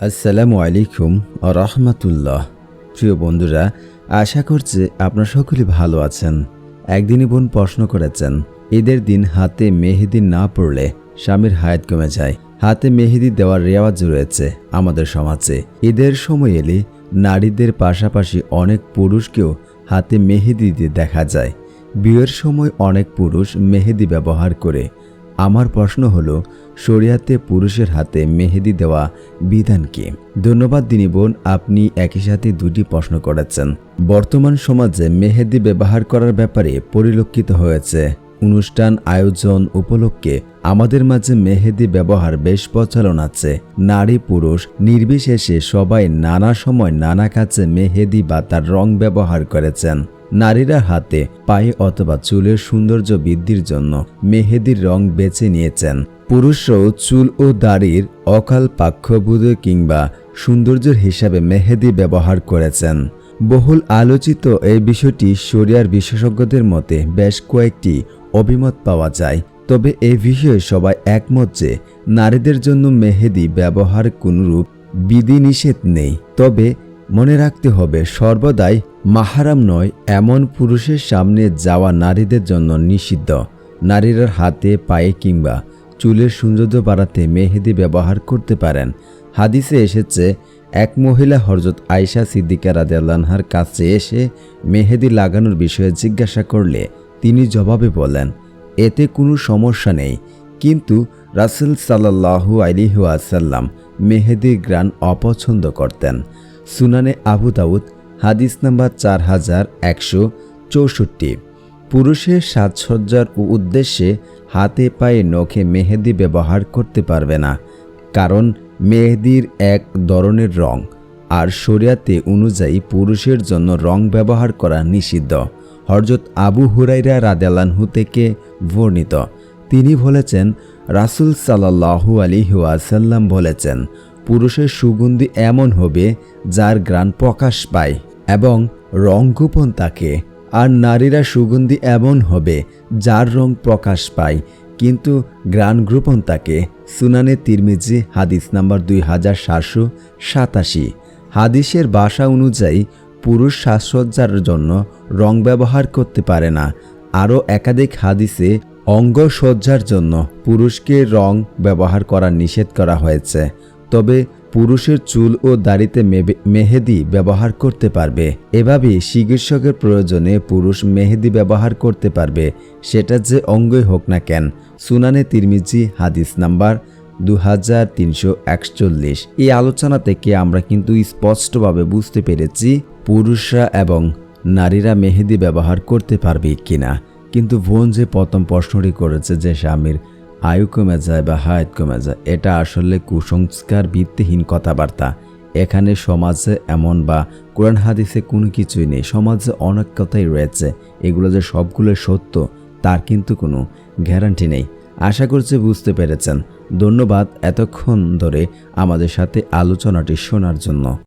আসসালামু আলাইকুম রহমতুল্লাহ। প্রিয় বন্ধুরা, আশা করছি আপনারা সকলে ভালো আছেন। একদিনই বোন প্রশ্ন করেছেন, ঈদের দিন হাতে মেহেদি না পড়লে স্বামীর হায়াত কমে যায়। হাতে মেহেদি দেওয়ার রেওয়াজ রয়েছে আমাদের সমাজে। ঈদের সময় এলে নারীদের পাশাপাশি অনেক পুরুষকেও হাতে মেহেদি দিয়ে দেখা যায়। বিয়ের সময় অনেক পুরুষ মেহেদি ব্যবহার করে আমার প্রশ্ন হলো, শরিয়াতে পুরুষের হাতে মেহেদি দেওয়া বিধান কি? ধন্যবাদ দিনী বোন, আপনি একই সাথে দুটি প্রশ্ন করেছেন। বর্তমান সমাজে মেহেদি ব্যবহার করার ব্যাপারে পরিলক্ষিত হয়েছে। অনুষ্ঠান, আয়োজন, উপলক্ষে আমাদের মাঝে মেহেদি ব্যবহার বেশ প্রচলন আছে। নারী পুরুষ নির্বিশেষে সবাই নানা সময় নানা কাজে মেহেদি বা তার রং ব্যবহার করেছেন। নারীরা হাতে পায়ে অথবা চুলের সৌন্দর্য বৃদ্ধির জন্য মেহেদির রং বেছে নিয়েছেন। পুরুষরাও চুল ও দাড়ির অকাল পাক্ষবুধ কিংবা সৌন্দর্যের হিসাবে মেহেদি ব্যবহার করেছেন। বহুল আলোচিত এই বিষয়টি শরিয়ার বিশেষজ্ঞদের মতে বেশ কয়েকটি অভিমত পাওয়া যায়। তবে এই বিষয়ে সবাই একমত যে নারীদের জন্য মেহেদি ব্যবহার কোনরূপ বিধিনিষেধ নেই। তবে মনে রাখতে হবে, সর্বদাই মাহারাম নয়, এমন পুরুষের সামনে যাওয়া নারীদের জন্য নিষিদ্ধ। নারীরা হাতে, পায়ে কিংবা চুলের সৌন্দর্য বাড়াতে মেহেদি ব্যবহার করতে পারেন। হাদিসে এসেছে, এক মহিলা হরজত আয়সা সিদ্দিকা রাদেলানহার কাছে এসে মেহেদি লাগানোর বিষয়ে জিজ্ঞাসা করলে তিনি জবাবে বলেন, এতে কোনো সমস্যা নেই। কিন্তু রাসেল সাল্লাহু আলিহু আসাল্লাম মেহেদির গ্রান অপছন্দ করতেন। সুনানে আবু দাউদ, হাদিস নাম্বার চার হাজার একশো চৌষট্টি। পুরুষের সাজসজ্জার উদ্দেশ্যে হাতে পায়ে নখে মেহেদি ব্যবহার করতে পারবে না, কারণ মেহেদির এক ধরনের রং, আর শরিয়াতে অনুযায়ী পুরুষের জন্য রং ব্যবহার করা নিষিদ্ধ। হরজত আবু হুরাইরা রাদেলানহু থেকে বর্ণিত। তিনি বলেছেন, রাসুল সাল্লাহু আলিহাসাল্লাম বলেছেন পুরুষের সুগন্ধি এমন হবে যার গ্রাণ প্রকাশ পায় এবং রং গোপন তাকে আর নারীরা সুগন্ধি এমন হবে যার রং প্রকাশ পায়, কিন্তু গ্রাণ গোপন তাকে সুনানে তিরমিজি, হাদিস নাম্বার দুই হাজার সাতশো সাতাশি। হাদিসের বাসা অনুযায়ী, পুরুষ সাজসজ্জার জন্য রং ব্যবহার করতে পারে না। আরও একাধিক হাদিসে অঙ্গসজ্জার জন্য পুরুষকে রং ব্যবহার করা নিষেধ করা হয়েছে। তবে পুরুষের চুল ও দাড়িতে মেহেদি ব্যবহার করতে পারবে। এভাবে চিকিৎসকের প্রয়োজনে পুরুষ মেহেদি ব্যবহার করতে পারবে। সেটা যে অঙ্গই হোক না কেন, সুনানে তিরমিজি, হাদিস নাম্বার দু হাজার তিনশো একচল্লিশ। এই আলোচনা থেকে আমরা কিন্তু স্পষ্টভাবে বুঝতে পেরেছি পুরুষরা এবং নারীরা মেহেদি ব্যবহার করতে পারবে কিনা। কিন্তু বোন যে প্রথম প্রশ্নটি করেছে যে স্বামীর আয়ু কমে যায় বা হায়াত কমে যায়, এটা আসলে কুসংস্কার ভিত্তিহীন কথাবার্তা। এখানে সমাজে এমন বা কোরআন হাদিসে কোনো কিছুই নেই, সমাজে অনেক কথাই রয়েছে, এগুলো যে সবগুলো সত্য, তার কিন্তু কোনো গ্যারান্টি নেই। আশা করছি বুঝতে পেরেছেন। ধন্যবাদ এতক্ষণ ধরে আমাদের সাথে আলোচনাটি শোনার জন্য।